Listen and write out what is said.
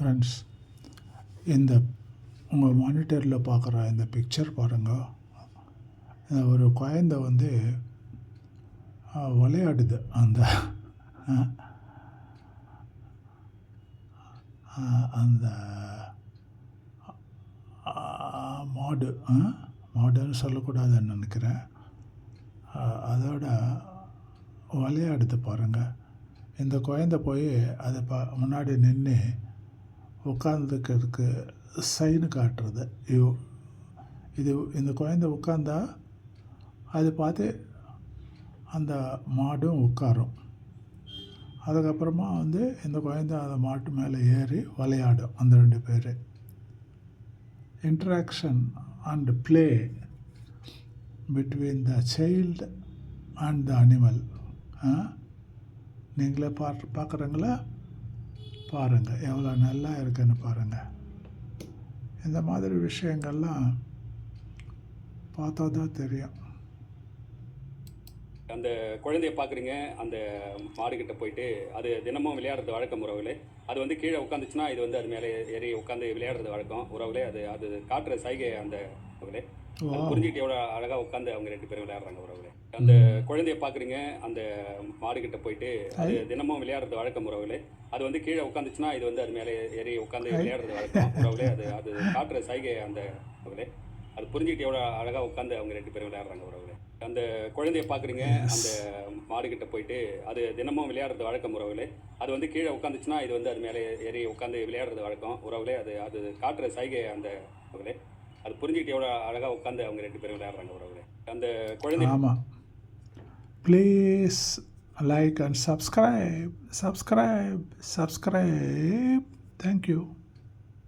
Friends இந்த உங்கள் மானிட்டரில் பார்க்குற இந்த பிக்சர் பாருங்க. இந்த ஒரு குழந்த வந்து விளையாடுது அந்த ஆ, அந்த மாடு ஆ, மாடுன்னு சொல்லக்கூடாதுன்னு நினைக்கிறேன். அதோட விளையாடுது பாருங்கள் இந்த குழந்த போய் அதை பா முன்னாடி நின்று உட்காந்துக்கிறதுக்கு சைனு காட்டுறது. ஐயோ இது இந்த குழந்த உட்காந்தா அது பார்த்து அந்த மாடும் உட்காரும். அதுக்கப்புறமா வந்து இந்த குழந்த அந்த மாட்டு மேலே ஏறி விளையாடும் அந்த ரெண்டு பேர். Interaction and play between the child and the animal நீங்களே பார்த்து பார்க்குறீங்களா? பாருங்கள் எவ்வளோ நல்லா இருக்குன்னு பாருங்கள் இந்த மாதிரி விஷயங்கள்லாம் பார்த்தா தான் தெரியும். அந்த குழந்தைய பார்க்குறீங்க அந்த மாடுகிட்ட போயிட்டு அது தினமும் விளையாடுறது வழக்கம் உறவுகளே. அது வந்து கீழே உட்காந்துச்சுன்னா இது வந்து அது மேலே ஏறி உட்காந்து விளையாடுறது வழக்கம் உறவுகளே. அது அது காட்டுற சைகை அந்த உறவுகளே. புரிஞ்சுக்கிட்டு எவ்வளோ அழகாக உட்காந்து அவங்க ரெண்டு பேரும் விளையாடுறாங்க உறவுகளே. அந்த குழந்தைய பார்க்குறீங்க அந்த மாடுகிட்ட போயிட்டு அது தினமும் விளையாடுறது வழக்கம் உறவுகளே. அது வந்து கீழே உட்காந்துச்சுன்னா இது வந்து அது மேலே ஏறி உட்காந்து விளையாடுறது வழக்கம் உறவுகளே. அது அது காட்டுற சைகை அந்த உறவுகளே. அது புரிஞ்சுக்கிட்டு எவ்வளோ அழகாக உட்காந்து அவங்க ரெண்டு பேரும் விளையாடுறாங்க உறவுகளே அந்த குழந்தைய பார்க்குறீங்க அந்த மாடுகிட்ட போயிட்டு அது தினமும் விளையாடுறது வழக்கம் உறவுகளே. அது வந்து கீழே உட்காந்துச்சுன்னா இது வந்து அது மேலே ஏறி உட்காந்து விளையாடுறது வழக்கம் உறவுகளே. அது அது காட்டுற சைகை அந்த உறவுகளே. அது புரிஞ்சுக்கிட்டு எவ்வளோ அழகாக உட்காந்து அவங்க ரெண்டு பேரும் விளையாடுறாங்க உறவுகளே. அந்த குழந்தை ஆமாம் please like and subscribe subscribe subscribe thank you